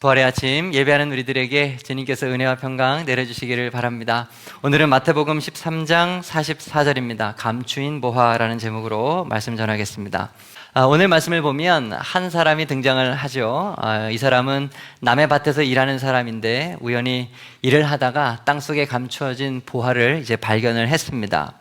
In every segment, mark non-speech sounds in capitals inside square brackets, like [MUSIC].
부활의 아침 예배하는 우리들에게 주님께서 은혜와 평강 내려주시기를 바랍니다. 오늘은 마태복음 13장 44절입니다. 감추인 보화라는 제목으로 말씀 전하겠습니다. 아, 오늘 말씀을 보면 한 사람이 등장을 하죠. 아, 이 사람은 남의 밭에서 일하는 사람인데 우연히 일을 하다가 땅 속에 감추어진 보화를 이제 발견을 했습니다.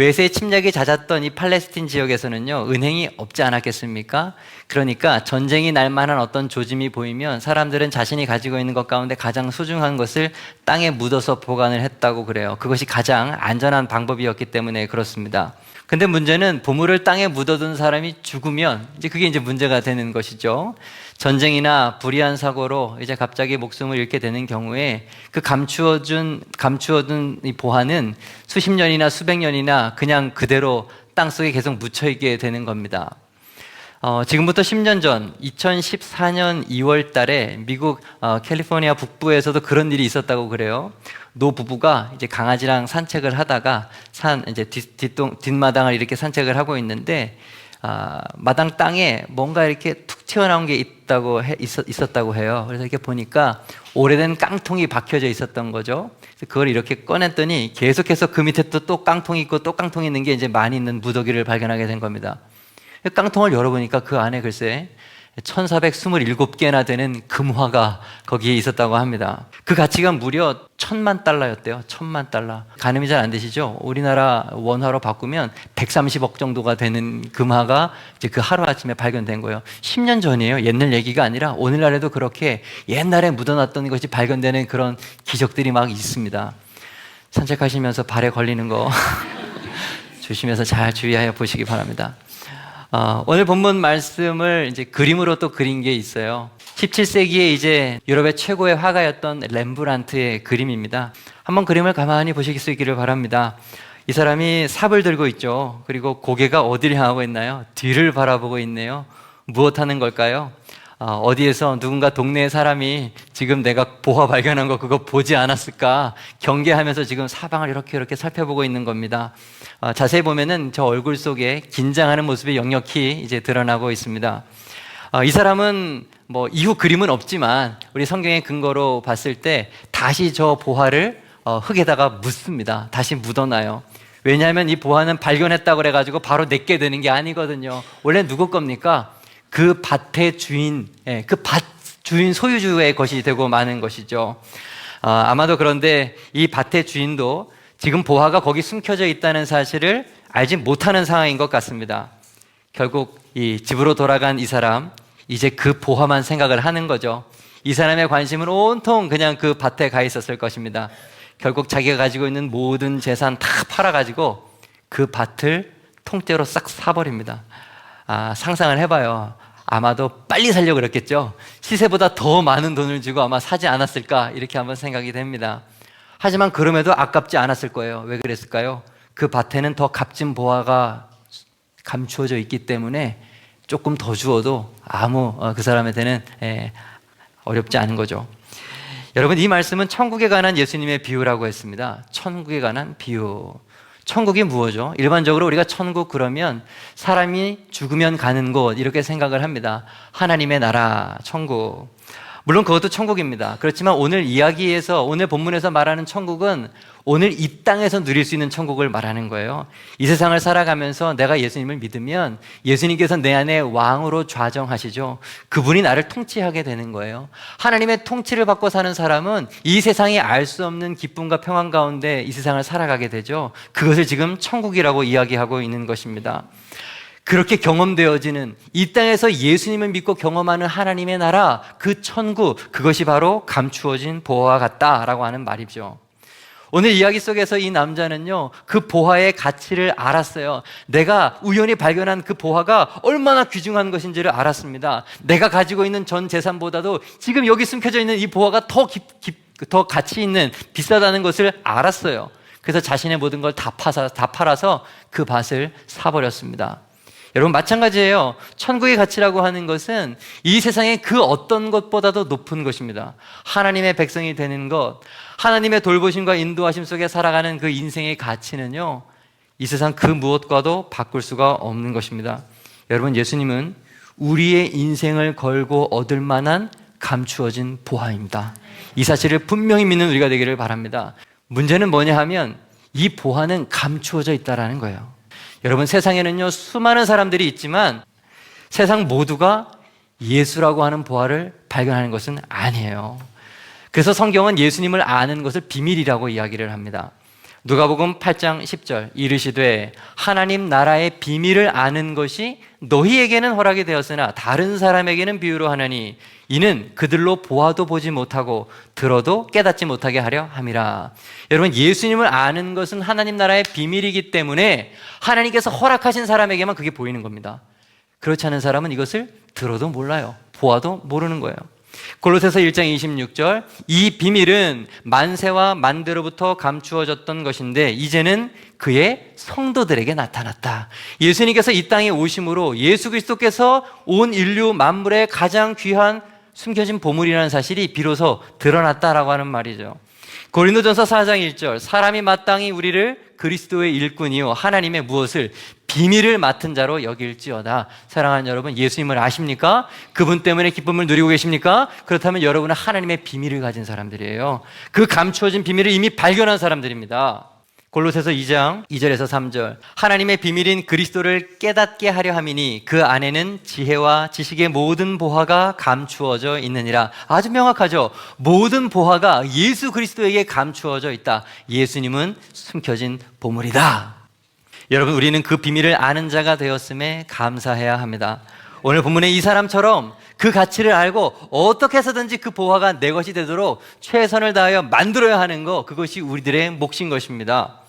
외세의 침략이 잦았던 이 팔레스틴 지역에서는요, 은행이 없지 않았겠습니까? 그러니까 전쟁이 날 만한 어떤 조짐이 보이면 사람들은 자신이 가지고 있는 것 가운데 가장 소중한 것을 땅에 묻어서 보관을 했다고 그래요. 그것이 가장 안전한 방법이었기 때문에 그렇습니다. 근데 문제는 보물을 땅에 묻어둔 사람이 죽으면 이제 그게 이제 문제가 되는 것이죠. 전쟁이나 불의한 사고로 이제 갑자기 목숨을 잃게 되는 경우에 그 감추어준 감추어둔 이 보화는 수십 년이나 수백 년이나 그냥 그대로 땅 속에 계속 묻혀 있게 되는 겁니다. 어, 지금부터 10년 전 2014년 2월 달에 미국 어, 캘리포니아 북부에서도 그런 일이 있었다고 그래요. 노 부부가 이제 강아지랑 산책을 하다가 산 이제 뒷, 뒷동, 뒷마당을 이렇게 산책을 하고 있는데 아, 마당 땅에 뭔가 이렇게 툭 튀어나온 게 있다고 해, 있었, 있었 다고 해요. 그래서 이렇게 보니까 오래된 깡통이 박혀져 있었던 거죠. 그걸 이렇게 꺼냈더니 계속해서 그 밑에 또, 또 깡통이 있고 또 깡통이 있는 게 이제 많이 있는 무더기를 발견하게 된 겁니다. 깡통을 열어보니까 그 안에 글쎄 1427개나 되는 금화가 거기에 있었다고 합니다. 그 가치가 무려 천만 달러였대요. 천만 달러. 가늠이 잘 안 되시죠? 우리나라 원화로 바꾸면 130억 정도가 되는 금화가 이제 그 하루아침에 발견된 거예요. 10년 전이에요. 옛날 얘기가 아니라 오늘날에도 그렇게 옛날에 묻어놨던 것이 발견되는 그런 기적들이 막 있습니다. 산책하시면서 발에 걸리는 거 [LAUGHS] 조심해서 잘 주의하여 보시기 바랍니다. 어, 오늘 본문 말씀을 이제 그림으로 또 그린 게 있어요. 17세기에 이제 유럽의 최고의 화가였던 렘브란트의 그림입니다. 한번 그림을 가만히 보실 수 있기를 바랍니다. 이 사람이 삽을 들고 있죠. 그리고 고개가 어디를 향하고 있나요? 뒤를 바라보고 있네요. 무엇 하는 걸까요? 어, 디에서 누군가 동네 사람이 지금 내가 보화 발견한 거 그거 보지 않았을까 경계하면서 지금 사방을 이렇게 이렇게 살펴보고 있는 겁니다. 어, 자세히 보면은 저 얼굴 속에 긴장하는 모습이 역력히 이제 드러나고 있습니다. 어, 이 사람은 뭐 이후 그림은 없지만 우리 성경의 근거로 봤을 때 다시 저 보화를 어, 흙에다가 묻습니다. 다시 묻어놔요. 왜냐하면 이 보화는 발견했다고 그래가지고 바로 내게 되는 게 아니거든요. 원래 누구 겁니까? 그 밭의 주인, 예, 그밭 주인 소유주의 것이 되고 마는 것이죠. 아, 마도 그런데 이 밭의 주인도 지금 보화가 거기 숨겨져 있다는 사실을 알지 못하는 상황인 것 같습니다. 결국 이 집으로 돌아간 이 사람, 이제 그 보화만 생각을 하는 거죠. 이 사람의 관심은 온통 그냥 그 밭에 가 있었을 것입니다. 결국 자기가 가지고 있는 모든 재산 다 팔아가지고 그 밭을 통째로 싹 사버립니다. 아, 상상을 해봐요. 아마도 빨리 살려고 그랬겠죠. 시세보다 더 많은 돈을 주고 아마 사지 않았을까 이렇게 한번 생각이 됩니다. 하지만 그럼에도 아깝지 않았을 거예요. 왜 그랬을까요? 그 밭에는 더 값진 보화가 감추어져 있기 때문에 조금 더 주어도 아무 어, 그 사람한테는 예, 어렵지 않은 거죠. 여러분 이 말씀은 천국에 관한 예수님의 비유라고 했습니다. 천국에 관한 비유. 천국이 무엇죠? 일반적으로 우리가 천국 그러면 사람이 죽으면 가는 곳 이렇게 생각을 합니다. 하나님의 나라, 천국. 물론 그것도 천국입니다. 그렇지만 오늘 이야기에서 오늘 본문에서 말하는 천국은 오늘 이 땅에서 누릴 수 있는 천국을 말하는 거예요. 이 세상을 살아가면서 내가 예수님을 믿으면 예수님께서 내 안에 왕으로 좌정하시죠. 그분이 나를 통치하게 되는 거예요. 하나님의 통치를 받고 사는 사람은 이 세상이 알 수 없는 기쁨과 평안 가운데 이 세상을 살아가게 되죠. 그것을 지금 천국이라고 이야기하고 있는 것입니다. 그렇게 경험되어지는 이 땅에서 예수님을 믿고 경험하는 하나님의 나라, 그 천국, 그것이 바로 감추어진 보화와 같다라고 하는 말이죠. 오늘 이야기 속에서 이 남자는요, 그 보화의 가치를 알았어요. 내가 우연히 발견한 그 보화가 얼마나 귀중한 것인지를 알았습니다. 내가 가지고 있는 전 재산보다도 지금 여기 숨겨져 있는 이 보화가 더 깊, 깊, 더 가치 있는 비싸다는 것을 알았어요. 그래서 자신의 모든 걸 다 팔아서 그 밭을 사버렸습니다. 여러분 마찬가지예요. 천국의 가치라고 하는 것은 이 세상의 그 어떤 것보다도 높은 것입니다. 하나님의 백성이 되는 것, 하나님의 돌보심과 인도하심 속에 살아가는 그 인생의 가치는요. 이 세상 그 무엇과도 바꿀 수가 없는 것입니다. 여러분 예수님은 우리의 인생을 걸고 얻을 만한 감추어진 보화입니다. 이 사실을 분명히 믿는 우리가 되기를 바랍니다. 문제는 뭐냐 하면 이 보화는 감추어져 있다라는 거예요. 여러분 세상에는요 수많은 사람들이 있지만 세상 모두가 예수라고 하는 보화를 발견하는 것은 아니에요. 그래서 성경은 예수님을 아는 것을 비밀이라고 이야기를 합니다. 누가복음 8장 10절 이르시되 하나님 나라의 비밀을 아는 것이 너희에게는 허락이 되었으나 다른 사람에게는 비유로 하느니 이는 그들로 보아도 보지 못하고 들어도 깨닫지 못하게 하려 함이라. 여러분 예수님을 아는 것은 하나님 나라의 비밀이기 때문에 하나님께서 허락하신 사람에게만 그게 보이는 겁니다. 그렇지 않은 사람은 이것을 들어도 몰라요. 보아도 모르는 거예요. 골로새서 1장 26절 이 비밀은 만세와 만대로부터 감추어졌던 것인데 이제는 그의 성도들에게 나타났다. 예수님께서 이 땅에 오심으로 예수 그리스도께서 온 인류 만물의 가장 귀한 숨겨진 보물이라는 사실이 비로소 드러났다라고 하는 말이죠. 고린도전서 4장 1절 사람이 마땅히 우리를 그리스도의 일꾼이요 하나님의 무엇을 비밀을 맡은 자로 여길지어다. 사랑하는 여러분, 예수님을 아십니까? 그분 때문에 기쁨을 누리고 계십니까? 그렇다면 여러분은 하나님의 비밀을 가진 사람들이에요. 그 감추어진 비밀을 이미 발견한 사람들입니다. 골로새서 2장 2절에서 3절. 하나님의 비밀인 그리스도를 깨닫게 하려 함이니 그 안에는 지혜와 지식의 모든 보화가 감추어져 있느니라. 아주 명확하죠? 모든 보화가 예수 그리스도에게 감추어져 있다. 예수님은 숨겨진 보물이다. 여러분 우리는 그 비밀을 아는 자가 되었음에 감사해야 합니다 오늘 본문의 이 사람처럼 그 가치를 알고 어떻게 해서든지 그 보화가 내 것이 되도록 최선을 다하여 만들어야 하는 것 그것이 우리들의 몫인 것입니다.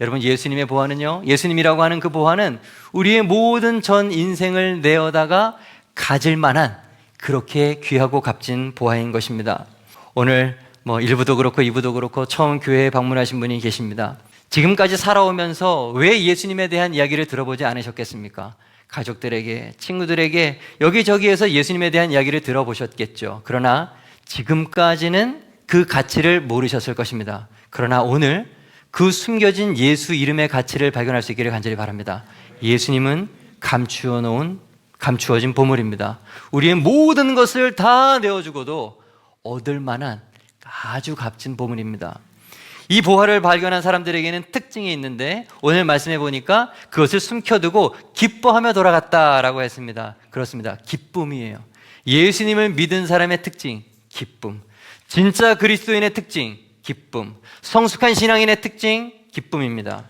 여러분 예수님의 보화는요. 예수님이라고 하는 그 보화는 우리의 모든 전 인생을 내어다가 가질 만한 그렇게 귀하고 값진 보화인 것입니다. 오늘 뭐 1부도 그렇고 2부도 그렇고 처음 교회에 방문하신 분이 계십니다. 지금까지 살아오면서 왜 예수님에 대한 이야기를 들어보지 않으셨겠습니까? 가족들에게, 친구들에게 여기저기에서 예수님에 대한 이야기를 들어보셨겠죠. 그러나 지금까지는 그 가치를 모르셨을 것입니다. 그러나 오늘 그 숨겨진 예수 이름의 가치를 발견할 수 있기를 간절히 바랍니다. 예수님은 감추어 놓은 감추어진 보물입니다. 우리의 모든 것을 다 내어주고도 얻을 만한 아주 값진 보물입니다. 이 보화를 발견한 사람들에게는 특징이 있는데 오늘 말씀해 보니까 그것을 숨겨두고 기뻐하며 돌아갔다라고 했습니다. 그렇습니다. 기쁨이에요. 예수님을 믿은 사람의 특징, 기쁨. 진짜 그리스도인의 특징, 기쁨. 성숙한 신앙인의 특징, 기쁨입니다.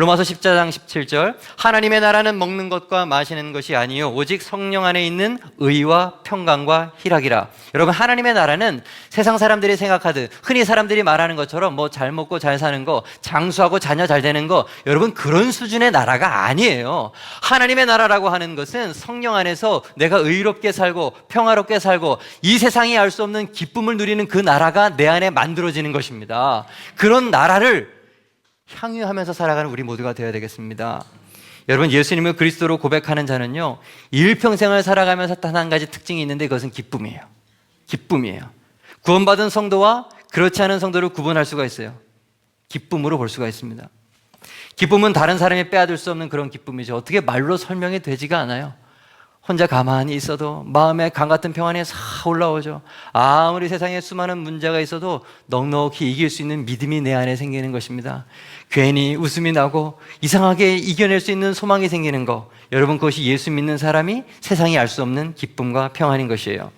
로마서 14장 17절 하나님의 나라는 먹는 것과 마시는 것이 아니요 오직 성령 안에 있는 의와 평강과 희락이라. 여러분 하나님의 나라는 세상 사람들이 생각하듯 흔히 사람들이 말하는 것처럼 뭐 잘 먹고 잘 사는 거, 장수하고 자녀 잘 되는 거 여러분 그런 수준의 나라가 아니에요. 하나님의 나라라고 하는 것은 성령 안에서 내가 의롭게 살고 평화롭게 살고 이 세상이 알 수 없는 기쁨을 누리는 그 나라가 내 안에 만들어지는 것입니다. 그런 나라를 향유하면서 살아가는 우리 모두가 되어야 되겠습니다. 여러분 예수님을 그리스도로 고백하는 자는요 일평생을 살아가면서 단 한 가지 특징이 있는데 그것은 기쁨이에요. 기쁨이에요. 구원받은 성도와 그렇지 않은 성도를 구분할 수가 있어요. 기쁨으로 볼 수가 있습니다. 기쁨은 다른 사람이 빼앗을 수 없는 그런 기쁨이죠. 어떻게 말로 설명이 되지가 않아요. 혼자 가만히 있어도 마음에 강 같은 평안이 싹 올라오죠. 아무리 세상에 수많은 문제가 있어도 넉넉히 이길 수 있는 믿음이 내 안에 생기는 것입니다. 괜히 웃음이 나고 이상하게 이겨낼 수 있는 소망이 생기는 거. 여러분 그것이 예수 믿는 사람이 세상이 알 수 없는 기쁨과 평안인 것이에요.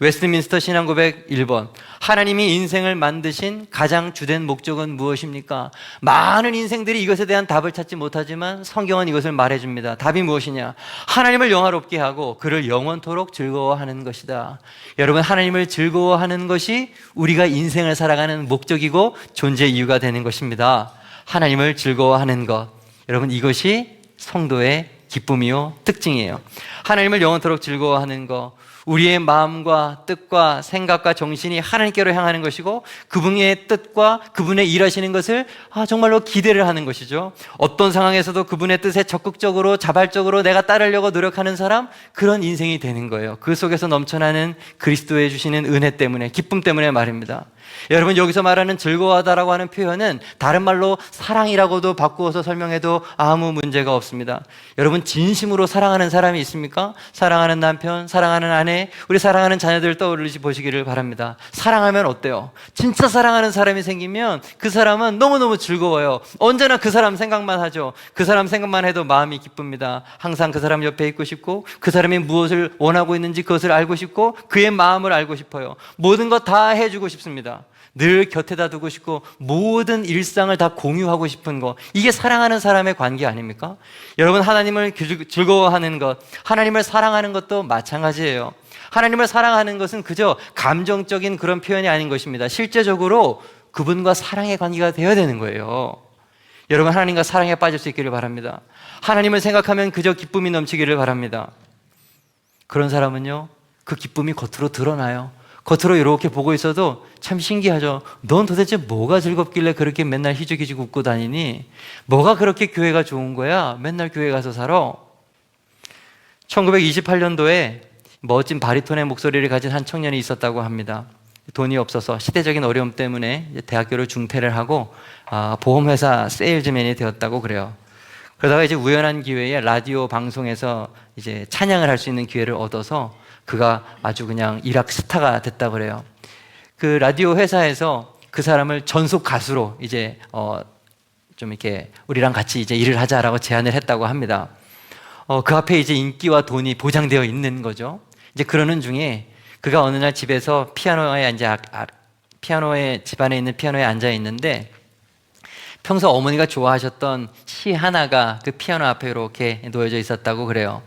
웨스트민스터 신앙고백 1번. 하나님이 인생을 만드신 가장 주된 목적은 무엇입니까? 많은 인생들이 이것에 대한 답을 찾지 못하지만 성경은 이것을 말해 줍니다. 답이 무엇이냐? 하나님을 영화롭게 하고 그를 영원토록 즐거워하는 것이다. 여러분, 하나님을 즐거워하는 것이 우리가 인생을 살아가는 목적이고 존재 이유가 되는 것입니다. 하나님을 즐거워하는 것. 여러분, 이것이 성도의 기쁨이요, 특징이에요. 하나님을 영원토록 즐거워하는 것. 우리의 마음과 뜻과 생각과 정신이 하나님께로 향하는 것이고 그분의 뜻과 그분의 일하시는 것을 아, 정말로 기대를 하는 것이죠. 어떤 상황에서도 그분의 뜻에 적극적으로 자발적으로 내가 따르려고 노력하는 사람 그런 인생이 되는 거예요. 그 속에서 넘쳐나는 그리스도의 주시는 은혜 때문에 기쁨 때문에 말입니다. 여러분 여기서 말하는 즐거워하다라고 하는 표현은 다른 말로 사랑이라고도 바꾸어서 설명해도 아무 문제가 없습니다. 여러분 진심으로 사랑하는 사람이 있습니까? 사랑하는 남편, 사랑하는 아내, 우리 사랑하는 자녀들 떠올리시 보시기를 바랍니다. 사랑하면 어때요? 진짜 사랑하는 사람이 생기면 그 사람은 너무너무 즐거워요. 언제나 그 사람 생각만 하죠. 그 사람 생각만 해도 마음이 기쁩니다. 항상 그 사람 옆에 있고 싶고 그 사람이 무엇을 원하고 있는지 그것을 알고 싶고 그의 마음을 알고 싶어요. 모든 것 다 해주고 싶습니다. 늘 곁에다 두고 싶고 모든 일상을 다 공유하고 싶은 거 이게 사랑하는 사람의 관계 아닙니까? 여러분 하나님을 즐- 즐거워하는 것 하나님을 사랑하는 것도 마찬가지예요. 하나님을 사랑하는 것은 그저 감정적인 그런 표현이 아닌 것입니다. 실제적으로 그분과 사랑의 관계가 되어야 되는 거예요. 여러분 하나님과 사랑에 빠질 수 있기를 바랍니다. 하나님을 생각하면 그저 기쁨이 넘치기를 바랍니다. 그런 사람은요, 그 기쁨이 겉으로 드러나요. 겉으로 이렇게 보고 있어도 참 신기하죠. 넌 도대체 뭐가 즐겁길래 그렇게 맨날 희죽희죽 웃고 다니니? 뭐가 그렇게 교회가 좋은 거야? 맨날 교회 가서 살아? 1928년도에 멋진 바리톤의 목소리를 가진 한 청년이 있었다고 합니다. 돈이 없어서 시대적인 어려움 때문에 대학교를 중퇴를 하고 아, 보험회사 세일즈맨이 되었다고 그래요. 그러다가 이제 우연한 기회에 라디오 방송에서 이제 찬양을 할 수 있는 기회를 얻어서 그가 아주 그냥 일학 스타가 됐다 그래요. 그 라디오 회사에서 그 사람을 전속 가수로 이제 어 좀 이렇게 우리랑 같이 이제 일을 하자라고 제안을 했다고 합니다. 어, 그 앞에 이제 인기와 돈이 보장되어 있는 거죠. 이제 그러는 중에 그가 어느 날 집에서 피아노에 앉아 아, 피아노에 집안에 있는 피아노에 앉아 있는데 평소 어머니가 좋아하셨던 시 하나가 그 피아노 앞에 이렇게 놓여져 있었다고 그래요.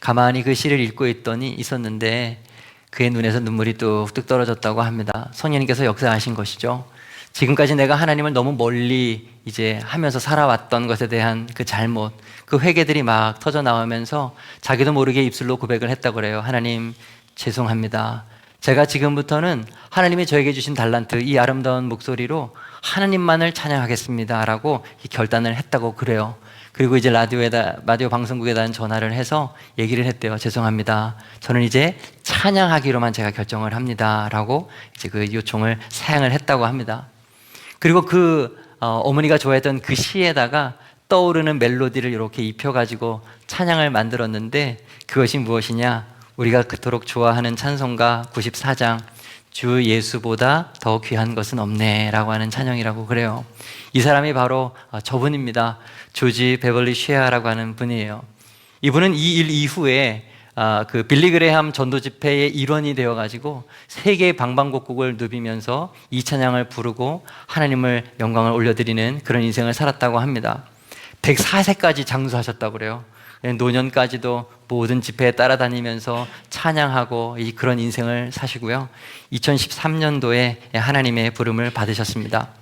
가만히 그 시를 읽고 있더니 있었는데 그의 눈에서 눈물이 뚝뚝 떨어졌다고 합니다. 성령님께서 역사하신 것이죠. 지금까지 내가 하나님을 너무 멀리 이제 하면서 살아왔던 것에 대한 그 잘못, 그 회개들이 막 터져 나오면서 자기도 모르게 입술로 고백을 했다고 그래요. 하나님, 죄송합니다. 제가 지금부터는 하나님이 저에게 주신 달란트, 이 아름다운 목소리로 하나님만을 찬양하겠습니다. 라고 이 결단을 했다고 그래요. 그리고 이제 라디오에다, 라디오 방송국에다 전화를 해서 얘기를 했대요. 죄송합니다. 저는 이제 찬양하기로만 제가 결정을 합니다. 라고 이제 그 요청을 사양을 했다고 합니다. 그리고 그 어, 머니가 좋아했던 그 시에다가 떠오르는 멜로디를 이렇게 입혀가지고 찬양을 만들었는데 그것이 무엇이냐? 우리가 그토록 좋아하는 찬송가 94장 주 예수보다 더 귀한 것은 없네라고 하는 찬양이라고 그래요. 이 사람이 바로 어, 저분입니다. 조지 베벌리 쉐아라고 하는 분이에요. 이분은 이 일 이후에 아, 그 빌리 그레함 전도 집회의 일원이 되어 가지고 세계 방방곡곡을 누비면서 이 찬양을 부르고 하나님을 영광을 올려드리는 그런 인생을 살았다고 합니다. 104세까지 장수하셨다고 그래요. 노년까지도 모든 집회에 따라다니면서 찬양하고 이 그런 인생을 사시고요. 2013년도에 하나님의 부름을 받으셨습니다.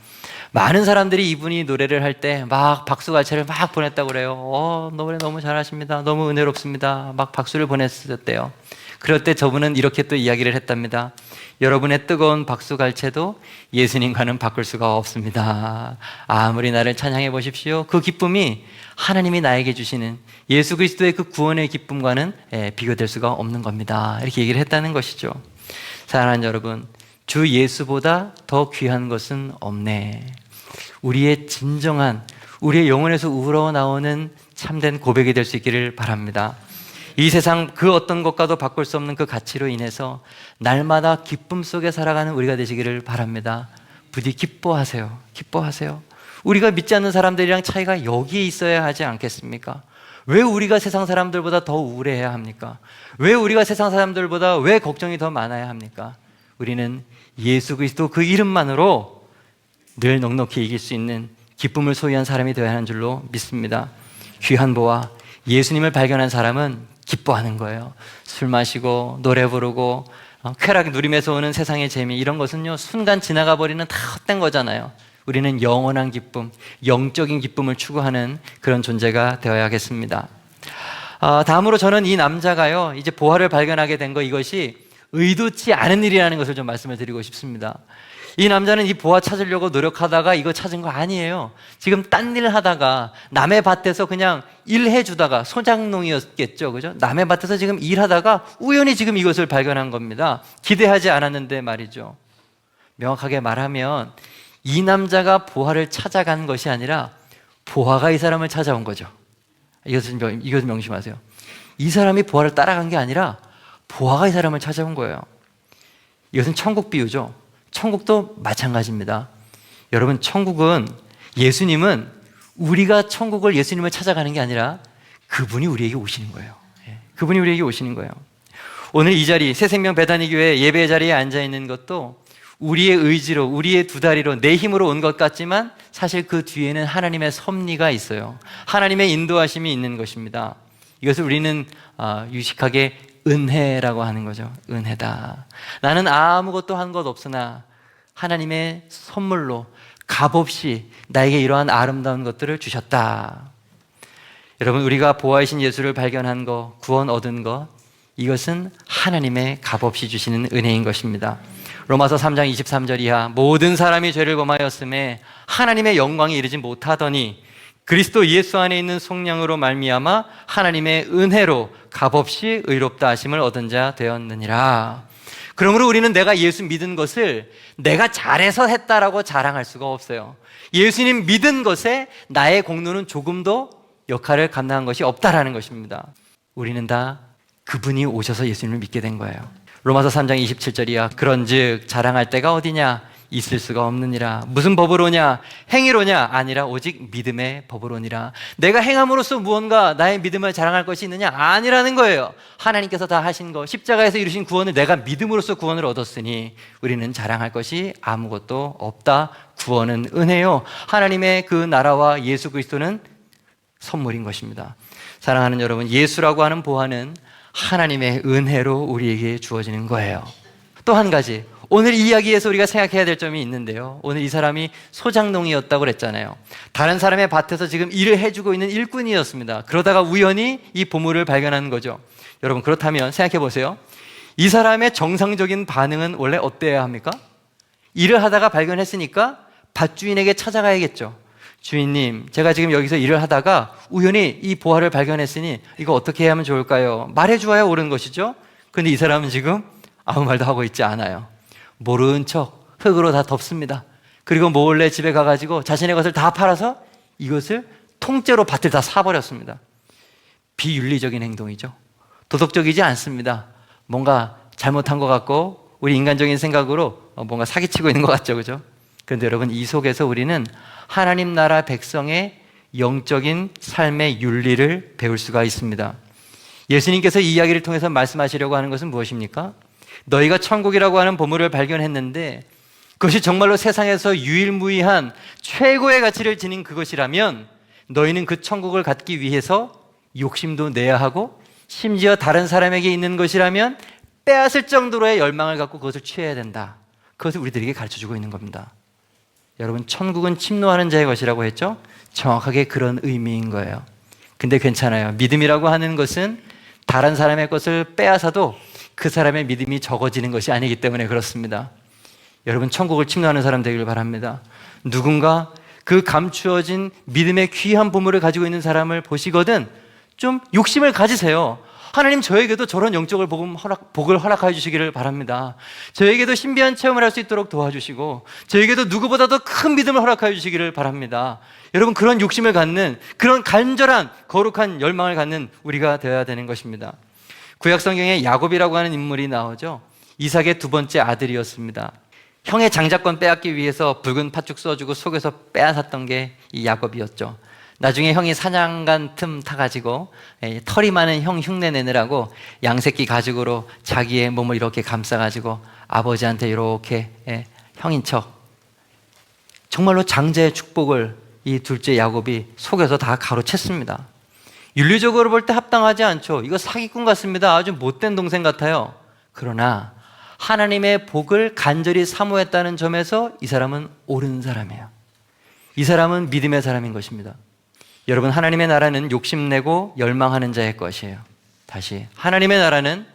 많은 사람들이 이분이 노래를 할 때 막 박수갈채를 막 보냈다고 그래요. 어, 노래 너무 잘하십니다. 너무 은혜롭습니다. 막 박수를 보냈었대요. 그럴 때 저분은 이렇게 또 이야기를 했답니다. 여러분의 뜨거운 박수갈채도 예수님과는 바꿀 수가 없습니다. 아무리 나를 찬양해 보십시오. 그 기쁨이 하나님이 나에게 주시는 예수 그리스도의 그 구원의 기쁨과는 예, 비교될 수가 없는 겁니다. 이렇게 얘기를 했다는 것이죠. 사랑하는 여러분, 주 예수보다 더 귀한 것은 없네. 우리의 진정한, 우리의 영혼에서 우러나오는 참된 고백이 될 수 있기를 바랍니다. 이 세상 그 어떤 것과도 바꿀 수 없는 그 가치로 인해서 날마다 기쁨 속에 살아가는 우리가 되시기를 바랍니다. 부디 기뻐하세요. 기뻐하세요. 우리가 믿지 않는 사람들이랑 차이가 여기에 있어야 하지 않겠습니까? 왜 우리가 세상 사람들보다 더 우울해야 합니까? 왜 우리가 세상 사람들보다 왜 걱정이 더 많아야 합니까? 우리는 예수 그리스도 그 이름만으로 늘 넉넉히 이길 수 있는 기쁨을 소유한 사람이 되어야 하는 줄로 믿습니다. 귀한 보아 예수님을 발견한 사람은 기뻐하는 거예요. 술 마시고 노래 부르고 어, 쾌락 누림에서 오는 세상의 재미 이런 것은요 순간 지나가 버리는 다 헛된 거잖아요. 우리는 영원한 기쁨, 영적인 기쁨을 추구하는 그런 존재가 되어야겠습니다. 아, 다음으로 저는 이 남자가요 이제 보화를 발견하게 된 거 이것이 의도치 않은 일이라는 것을 좀 말씀을 드리고 싶습니다. 이 남자는 이 보화 찾으려고 노력하다가 이거 찾은 거 아니에요. 지금 딴 일 하다가 남의 밭에서 그냥 일해 주다가 소장농이었겠죠. 그죠? 남의 밭에서 지금 일하다가 우연히 지금 이것을 발견한 겁니다. 기대하지 않았는데 말이죠. 명확하게 말하면 이 남자가 보화를 찾아간 것이 아니라 보화가 이 사람을 찾아온 거죠. 이것을, 명- 이것을 명심하세요. 이 사람이 보화를 따라간 게 아니라 보아가 이 사람을 찾아온 거예요. 이것은 천국 비유죠. 천국도 마찬가지입니다. 여러분, 천국은 예수님은 우리가 천국을 예수님을 찾아가는 게 아니라 그분이 우리에게 오시는 거예요. 예, 그분이 우리에게 오시는 거예요. 오늘 이 자리, 새생명 배단위 교회 예배 자리에 앉아 있는 것도 우리의 의지로, 우리의 두 다리로, 내 힘으로 온 것 같지만 사실 그 뒤에는 하나님의 섭리가 있어요. 하나님의 인도하심이 있는 것입니다. 이것을 우리는 아, 유식하게 은혜라고 하는 거죠. 은혜다. 나는 아무것도 한 것 없으나 하나님의 선물로 값없이 나에게 이러한 아름다운 것들을 주셨다. 여러분, 우리가 보아이신 예수를 발견한 것, 구원 얻은 것, 이것은 하나님의 값없이 주시는 은혜인 것입니다. 로마서 3장 23절 이하 모든 사람이 죄를 범하였음에 하나님의 영광에 이르지 못하더니 그리스도 예수 안에 있는 속량으로 말미암아 하나님의 은혜로 값없이 의롭다 하심을 얻은 자 되었느니라. 그러므로 우리는 내가 예수 믿은 것을 내가 잘해서 했다라고 자랑할 수가 없어요. 예수님 믿은 것에 나의 공로는 조금도 역할을 감당한 것이 없다라는 것입니다. 우리는 다 그분이 오셔서 예수님을 믿게 된 거예요. 로마서 3장 27절이야. 그런즉 자랑할 때가 어디냐? 있을 수가 없느니라. 무슨 법으로냐? 행위로냐? 아니라 오직 믿음의 법으로니라. 내가 행함으로써 무언가 나의 믿음을 자랑할 것이 있느냐? 아니라는 거예요. 하나님께서 다 하신 거, 십자가에서 이루신 구원을 내가 믿음으로써 구원을 얻었으니 우리는 자랑할 것이 아무것도 없다. 구원은 은혜요. 하나님의 그 나라와 예수 그리스도는 선물인 것입니다. 사랑하는 여러분, 예수라고 하는 보화는 하나님의 은혜로 우리에게 주어지는 거예요. 또 한 가지, 오늘 이 이야기에서 우리가 생각해야 될 점이 있는데요. 오늘 이 사람이 소장농이었다고 그랬잖아요. 다른 사람의 밭에서 지금 일을 해주고 있는 일꾼이었습니다. 그러다가 우연히 이 보물을 발견하는 거죠. 여러분, 그렇다면 생각해 보세요. 이 사람의 정상적인 반응은 원래 어때야 합니까? 일을 하다가 발견했으니까 밭주인에게 찾아가야겠죠. 주인님, 제가 지금 여기서 일을 하다가 우연히 이 보화를 발견했으니 이거 어떻게 하면 좋을까요? 말해주어야 옳은 것이죠? 근데 이 사람은 지금 아무 말도 하고 있지 않아요. 모른 척 흙으로 다 덮습니다. 그리고 몰래 집에 가가지고 자신의 것을 다 팔아서 이것을 통째로 밭을 다 사버렸습니다. 비윤리적인 행동이죠. 도덕적이지 않습니다. 뭔가 잘못한 것 같고 우리 인간적인 생각으로 뭔가 사기치고 있는 것 같죠, 그죠? 그런데 여러분 이 속에서 우리는 하나님 나라 백성의 영적인 삶의 윤리를 배울 수가 있습니다. 예수님께서 이 이야기를 통해서 말씀하시려고 하는 것은 무엇입니까? 너희가 천국이라고 하는 보물을 발견했는데 그것이 정말로 세상에서 유일무이한 최고의 가치를 지닌 그것이라면 너희는 그 천국을 갖기 위해서 욕심도 내야 하고 심지어 다른 사람에게 있는 것이라면 빼앗을 정도로의 열망을 갖고 그것을 취해야 된다. 그것을 우리들에게 가르쳐 주고 있는 겁니다. 여러분, 천국은 침노하는 자의 것이라고 했죠? 정확하게 그런 의미인 거예요. 근데 괜찮아요. 믿음이라고 하는 것은 다른 사람의 것을 빼앗아도 그 사람의 믿음이 적어지는 것이 아니기 때문에 그렇습니다. 여러분, 천국을 침노하는 사람 되기를 바랍니다. 누군가 그 감추어진 믿음의 귀한 보물을 가지고 있는 사람을 보시거든 좀 욕심을 가지세요. 하나님 저에게도 저런 영적을 복음 허락, 복을 허락하여 주시기를 바랍니다. 저에게도 신비한 체험을 할 수 있도록 도와주시고, 저에게도 누구보다도 큰 믿음을 허락하여 주시기를 바랍니다. 여러분, 그런 욕심을 갖는, 그런 간절한, 거룩한 열망을 갖는 우리가 되어야 되는 것입니다. 구약 성경에 야곱이라고 하는 인물이 나오죠. 이삭의 두 번째 아들이었습니다. 형의 장자권 빼앗기 위해서 붉은 팥죽 써주고 속에서 빼앗았던 게 이 야곱이었죠. 나중에 형이 사냥간 틈 타가지고 예, 털이 많은 형 흉내 내느라고 양새끼 가죽으로 자기의 몸을 이렇게 감싸가지고 아버지한테 이렇게 예, 형인 척 정말로 장자의 축복을 이 둘째 야곱이 속에서 다 가로챘습니다. 윤리적으로 볼 때 합당하지 않죠. 이거 사기꾼 같습니다. 아주 못된 동생 같아요. 그러나 하나님의 복을 간절히 사모했다는 점에서 이 사람은 옳은 사람이에요. 이 사람은 믿음의 사람인 것입니다. 여러분, 하나님의 나라는 욕심내고 열망하는 자의 것이에요. 다시. 하나님의 나라는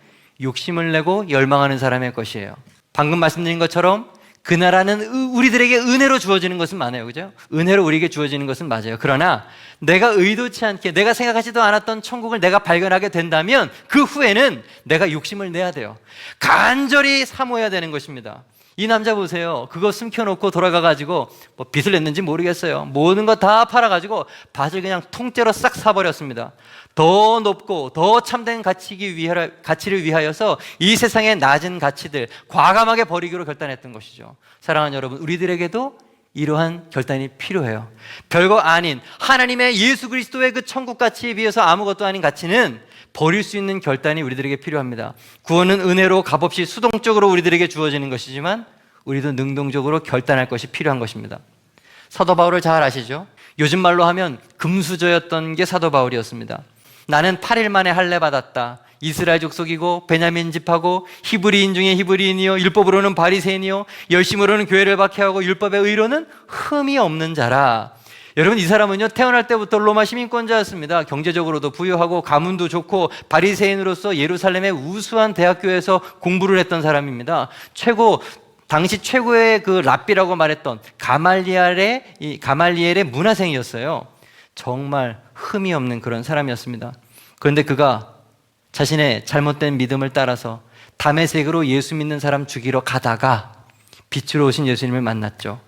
욕심을 내고 열망하는 사람의 것이에요. 방금 말씀드린 것처럼 그 나라는 의- 우리들에게 은혜로 주어지는 것은 많아요. 그죠? 은혜로 우리에게 주어지는 것은 맞아요. 그러나 내가 의도치 않게 내가 생각하지도 않았던 천국을 내가 발견하게 된다면 그 후에는 내가 욕심을 내야 돼요. 간절히 사모해야 되는 것입니다. 이 남자 보세요. 그거 숨겨놓고 돌아가가지고 뭐 빚을 냈는지 모르겠어요. 모든 거 다 팔아가지고 밭을 그냥 통째로 싹 사버렸습니다. 더 높고 더 참된 가치기 위하, 가치를 위하여서 이 세상의 낮은 가치들 과감하게 버리기로 결단했던 것이죠. 사랑하는 여러분, 우리들에게도 이러한 결단이 필요해요. 별거 아닌 하나님의 예수 그리스도의 그 천국 가치에 비해서 아무것도 아닌 가치는 버릴 수 있는 결단이 우리들에게 필요합니다. 구원은 은혜로 값없이 수동적으로 우리들에게 주어지는 것이지만 우리도 능동적으로 결단할 것이 필요한 것입니다. 사도 바울을 잘 아시죠? 요즘 말로 하면 금수저였던 게 사도 바울이었습니다. 나는 8일 만에 할례 받았다. 이스라엘 족속이고 베냐민 집하고 히브리인 중에 히브리인이요 율법으로는 바리새인이요 열심으로는 교회를 박해하고 율법의 의로는 흠이 없는 자라. 여러분 이 사람은요 태어날 때부터 로마 시민권자였습니다. 경제적으로도 부유하고 가문도 좋고 바리새인으로서 예루살렘의 우수한 대학교에서 공부를 했던 사람입니다. 최고 당시 최고의 그 랍비라고 말했던 가말리엘의 이 가말리엘의 문화생이었어요. 정말 흠이 없는 그런 사람이었습니다. 그런데 그가 자신의 잘못된 믿음을 따라서 담에색으로 예수 믿는 사람 죽이러 가다가 빛으로 오신 예수님을 만났죠.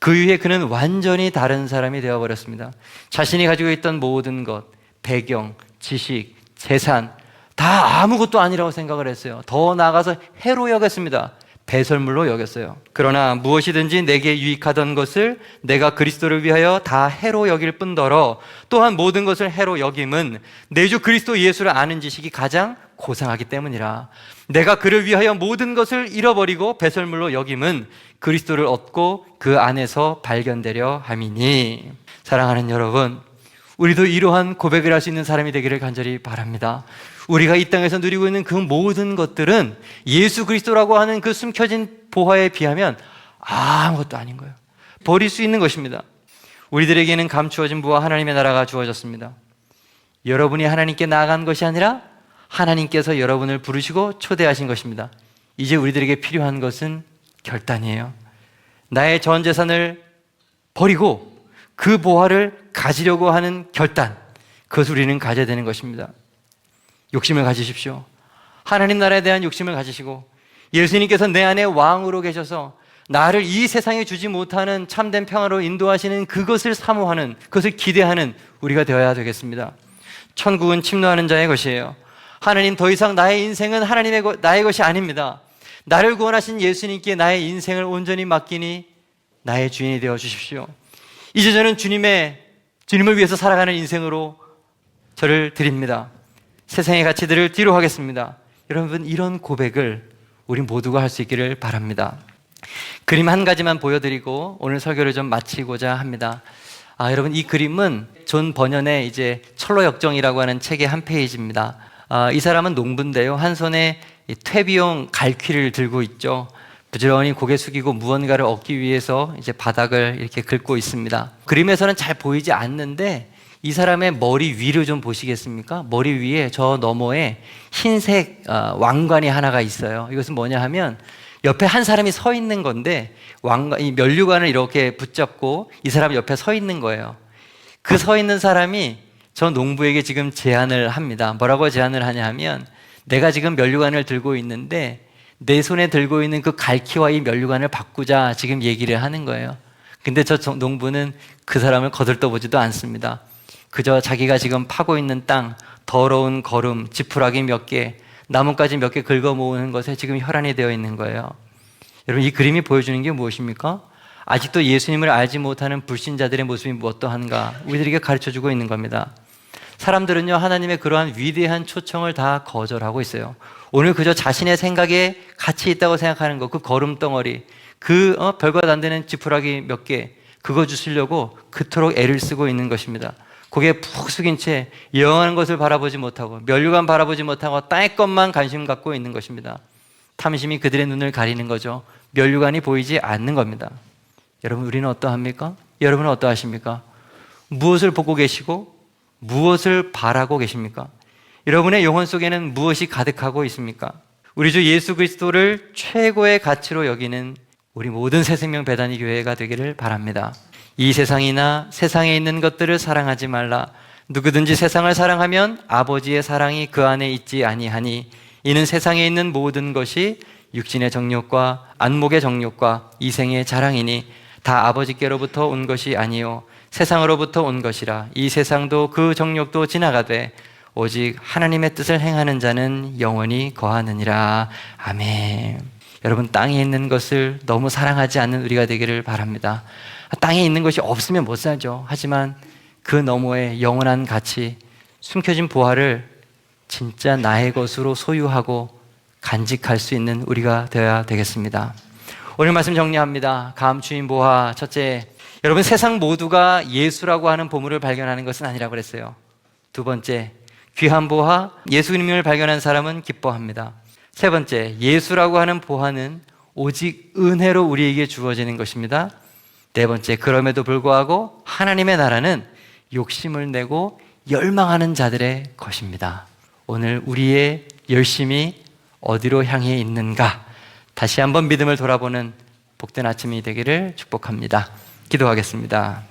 그 이후에 그는 완전히 다른 사람이 되어버렸습니다. 자신이 가지고 있던 모든 것, 배경, 지식, 재산, 다 아무것도 아니라고 생각을 했어요. 더 나아가서 해로 여겼습니다. 배설물로 여겼어요. 그러나 무엇이든지 내게 유익하던 것을 내가 그리스도를 위하여 다 해로 여길 뿐더러 또한 모든 것을 해로 여김은 내 주 그리스도 예수를 아는 지식이 가장 고상하기 때문이라. 내가 그를 위하여 모든 것을 잃어버리고 배설물로 여김은 그리스도를 얻고 그 안에서 발견되려 함이니. 사랑하는 여러분, 우리도 이러한 고백을 할 수 있는 사람이 되기를 간절히 바랍니다. 우리가 이 땅에서 누리고 있는 그 모든 것들은 예수 그리스도라고 하는 그 숨겨진 보화에 비하면 아무것도 아닌 거예요. 버릴 수 있는 것입니다. 우리들에게는 감추어진 부와 하나님의 나라가 주어졌습니다. 여러분이 하나님께 나아간 것이 아니라 하나님께서 여러분을 부르시고 초대하신 것입니다. 이제 우리들에게 필요한 것은 결단이에요. 나의 전 재산을 버리고 그 보화를 가지려고 하는 결단. 그것을 우리는 가져야 되는 것입니다. 욕심을 가지십시오. 하나님 나라에 대한 욕심을 가지시고 예수님께서 내 안에 왕으로 계셔서 나를 이 세상에 주지 못하는 참된 평화로 인도하시는 그것을 사모하는 그것을 기대하는 우리가 되어야 되겠습니다. 천국은 침노하는 자의 것이에요. 하나님 더 이상 나의 인생은 하나님의 것, 나의 것이 아닙니다. 나를 구원하신 예수님께 나의 인생을 온전히 맡기니 나의 주인이 되어 주십시오. 이제 저는 주님의 주님을 위해서 살아가는 인생으로 저를 드립니다. 세상의 가치들을 뒤로 하겠습니다. 여러분 이런 고백을 우리 모두가 할 수 있기를 바랍니다. 그림 한 가지만 보여드리고 오늘 설교를 좀 마치고자 합니다. 아, 여러분 이 그림은 존 버년의 이제 철로 역정이라고 하는 책의 한 페이지입니다. 아, 이 사람은 농부인데요. 한 손에 이 퇴비용 갈퀴를 들고 있죠. 부지런히 고개 숙이고 무언가를 얻기 위해서 이제 바닥을 이렇게 긁고 있습니다. 그림에서는 잘 보이지 않는데 이 사람의 머리 위를 좀 보시겠습니까? 머리 위에 저 너머에 흰색 어, 왕관이 하나가 있어요. 이것은 뭐냐 하면 옆에 한 사람이 서 있는 건데 왕관, 이 면류관을 이렇게 붙잡고 이 사람 옆에 서 있는 거예요. 그 서 있는 사람이 저 농부에게 지금 제안을 합니다. 뭐라고 제안을 하냐 하면 내가 지금 면류관을 들고 있는데 내 손에 들고 있는 그 갈퀴와 이 면류관을 바꾸자 지금 얘기를 하는 거예요. 근데 저 농부는 그 사람을 거들떠보지도 않습니다. 그저 자기가 지금 파고 있는 땅, 더러운 거름, 지푸라기 몇 개, 나뭇가지 몇 개 긁어 모으는 것에 지금 혈안이 되어 있는 거예요. 여러분, 이 그림이 보여주는 게 무엇입니까? 아직도 예수님을 알지 못하는 불신자들의 모습이 어떠한가 우리들에게 가르쳐 주고 있는 겁니다. 사람들은요, 하나님의 그러한 위대한 초청을 다 거절하고 있어요. 오늘 그저 자신의 생각에 가치 있다고 생각하는 것, 그 걸음덩어리, 그 어, 별것 안 되는 지푸라기 몇 개, 그거 주시려고 그토록 애를 쓰고 있는 것입니다. 고개 푹 숙인 채 영원한 것을 바라보지 못하고 멸류관 바라보지 못하고 땅의 것만 관심 갖고 있는 것입니다. 탐심이 그들의 눈을 가리는 거죠. 멸류관이 보이지 않는 겁니다. 여러분 우리는 어떠합니까? 여러분은 어떠하십니까? 무엇을 보고 계시고 무엇을 바라고 계십니까? 여러분의 영혼 속에는 무엇이 가득하고 있습니까? 우리 주 예수 그리스도를 최고의 가치로 여기는 우리 모든 새 생명 배단위 교회가 되기를 바랍니다. 이 세상이나 세상에 있는 것들을 사랑하지 말라. 누구든지 세상을 사랑하면 아버지의 사랑이 그 안에 있지 아니하니 이는 세상에 있는 모든 것이 육신의 정욕과 안목의 정욕과 이생의 자랑이니 다 아버지께로부터 온 것이 아니요 세상으로부터 온 것이라 이 세상도 그 정욕도 지나가되 오직 하나님의 뜻을 행하는 자는 영원히 거하느니라 아멘. 여러분 땅에 있는 것을 너무 사랑하지 않는 우리가 되기를 바랍니다. 땅에 있는 것이 없으면 못 살죠. 하지만 그 너머에 영원한 가치, 숨겨진 부활을 진짜 나의 것으로 소유하고 간직할 수 있는 우리가 되어야 되겠습니다. 오늘 말씀 정리합니다. 감 주인 보화 첫째, 여러분 세상 모두가 예수라고 하는 보물을 발견하는 것은 아니라고 그랬어요. 두 번째, 귀한 보화, 예수님을 발견한 사람은 기뻐합니다. 세 번째, 예수라고 하는 보화는 오직 은혜로 우리에게 주어지는 것입니다. 네 번째, 그럼에도 불구하고 하나님의 나라는 욕심을 내고 열망하는 자들의 것입니다. 오늘 우리의 열심이 어디로 향해 있는가? 다시 한번 믿음을 돌아보는 복된 아침이 되기를 축복합니다. 기도하겠습니다.